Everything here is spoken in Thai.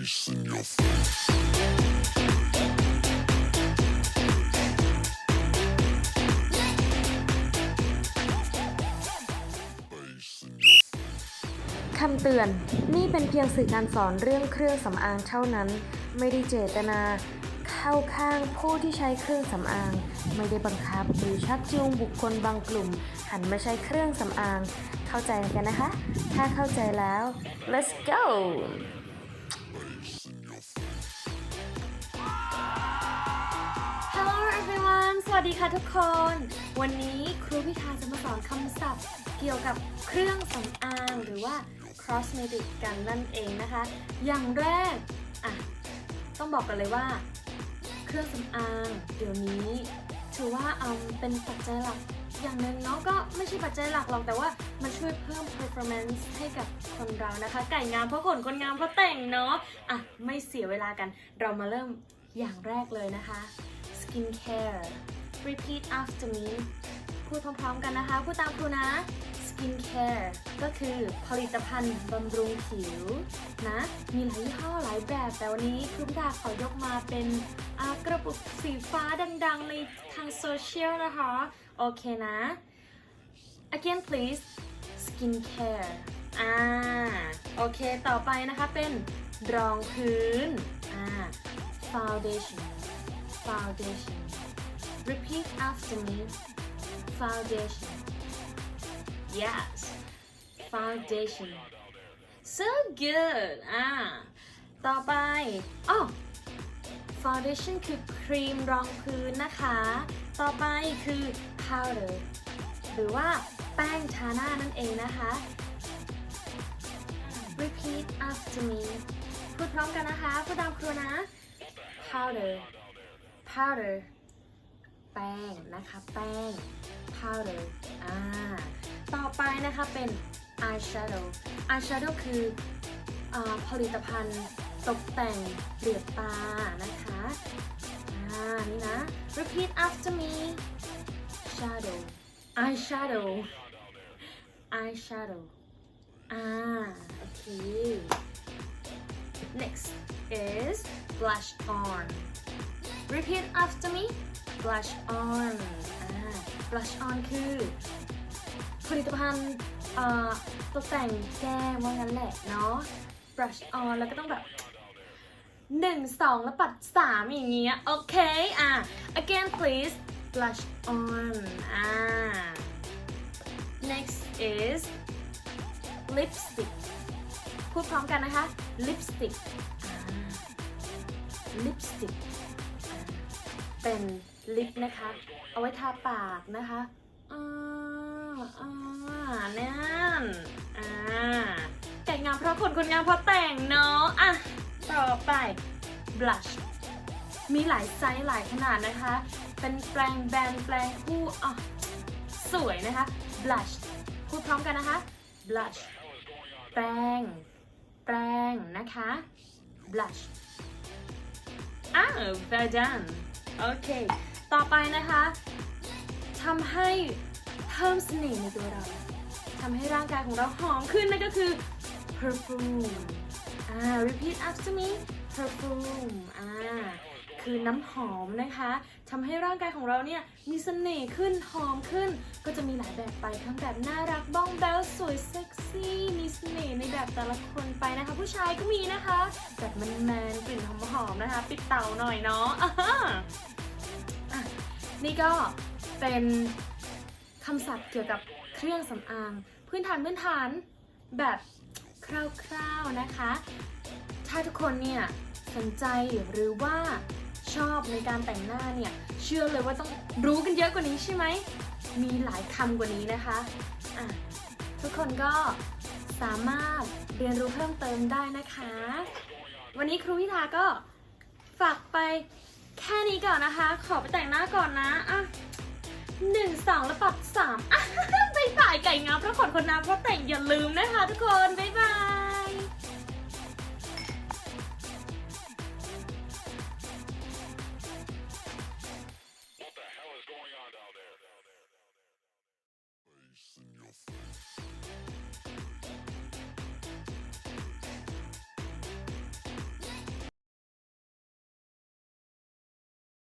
Bass in your face. Bass in your คำเตือน นี่เป็นเพียงสื่อการสอนเรื่องเครื่องสำอางเท่านั้น ไม่ได้เจตนา เข้าข้างผู้ที่ใช้เครื่องสำอาง ไม่ได้บังคับหรือชักจูงบุคคลบางกลุ่ม หันมาใช้เครื่องสำอาง เข้าใจกันนะคะ ถ้าเข้าใจแล้ว let's go วัสดีค่ะทุกคน วันนี้ครูพิธาจะมาสอนคำศัพท์ เกี่ยวกับเครื่องสำอางหรือว่า cosmetic กันนั่นเองนะคะ อย่างแรกอะต้องบอกกันเลยว่า เครื่องสำอางเดี๋ยวนี้ ถือว่าอืมเป็นปัจจัยหลักอย่างหนึ่งเนาะก็ไม่ใช่ปัจจัยหลักหรอกแต่ว่ามันช่วยเพิ่ม performance ให้กับคนเรานะคะ ไก่งามเพราะขนคนงามเพราะแต่งเนาะอะไม่เสียเวลากัน เรามาเริ่มอย่างแรกเลยนะคะ skincare repeat after me พูดพร้อมๆกันนะคะ พูดตามครูนะ skincare ก็คือผลิตภัณฑ์บำรุงผิวนะ มีหลายยี่ห้อหลายแบบ แต่วันนี้ครูดาขอยกมาเป็นกระปุกสีฟ้าดังๆ ในทางโซเชียลนะคะ โอเคนะ again please skincare อ่า โอเค ต่อไปนะคะเป็นรองพื้น อ่า foundation foundation repeat after me foundation yes foundation so good อ่าต่อไปอ๋อ foundation คือครีมรองพื้นนะคะ ต่อไปคือ powder หรือว่าแป้งทาหน้านั่นเองนะคะ repeat after me พูดพร้อมกันนะคะ พูดตามครูนะ powder powder แป้งนะคะ แป้ง powder อ่าต่อไปนะคะเป็น eyeshadow eyeshadow คืออผลิตภัณฑ์ตกแต่งเปลือกตานะคะอ่านี่นะ repeat after me shadow eyeshadow eyeshadow อ่าโอเค next is blush on repeat after me blush on อ่า blush on คือผลิตภัณฑ์ตกแต่งแก้มว่างั้นแหละเนาะ brush on แล้วก็ต้องแบบหนึ่งสองแล้วปัดสามอย่างเงี้ย โอเค อะ again please blush on อ่า next is lipstick พูดพร้อมกันนะคะ lipstick lipstick เป็น ลิปนะคะ เอาไว้ทาปากนะคะอ่าอ่าแน่นอ่าไก่งามเพราะขนคนงามเพราะแต่งเนาะอะต่อไป blush มีหลายไซส์หลายขนาดนะคะ เป็นแปลงแบนแปลงคู่อะสวยนะคะ blush พูดพร้อมกันนะคะ blush แปรงแปรงนะคะ blush อ้าว well done โอเค ต่อไปนะคะทำให้เพิ่มเสน่ห์ในตัวเราทำให้ร่างกายของเราหอมขึ้นนั่นก็คือ perfume อ่า repeat after me perfume อ่าคือน้ำหอมนะคะทำให้ร่างกายของเราเนี่ยมีเสน่ห์ขึ้นหอมขึ้น ก็จะมีหลายแบบไปทั้งแบบน่ารักบ้องแบ๊วสวยเซ็กซี่มีเสน่ห์ในแบบแต่ละคนไปนะคะ ผู้ชายก็มีนะคะ แบบแมนๆกลิ่นหอมๆนะคะ ปิดเตาหน่อยเนาะ นี่ก็เป็นคำศัพท์เกี่ยวกับเครื่องสำอาง พื้นฐานพื้นฐานแบบคร่าวๆนะคะ ถ้าทุกคนเนี่ยสนใจหรือว่าชอบในการแต่งหน้าเนี่ยเชื่อเลยว่าต้องรู้กันเยอะกว่านี้ใช่ไหม มีหลายคำกว่านี้นะคะะทุกคนก็สามารถเรียนรู้เพิ่มเติมได้นะคะ วันนี้ครูวิทาก็ฝากไป แค่นี้ก่อนนะคะ ขอไปแต่งหน้าก่อนนะอะหนึ่งสองแล้วปัดสามอะบ๊ายบายไก่งามเพราะขนคนน้ำเพราะแต่งอย่าลืมนะคะทุกคน บ๊ายบาย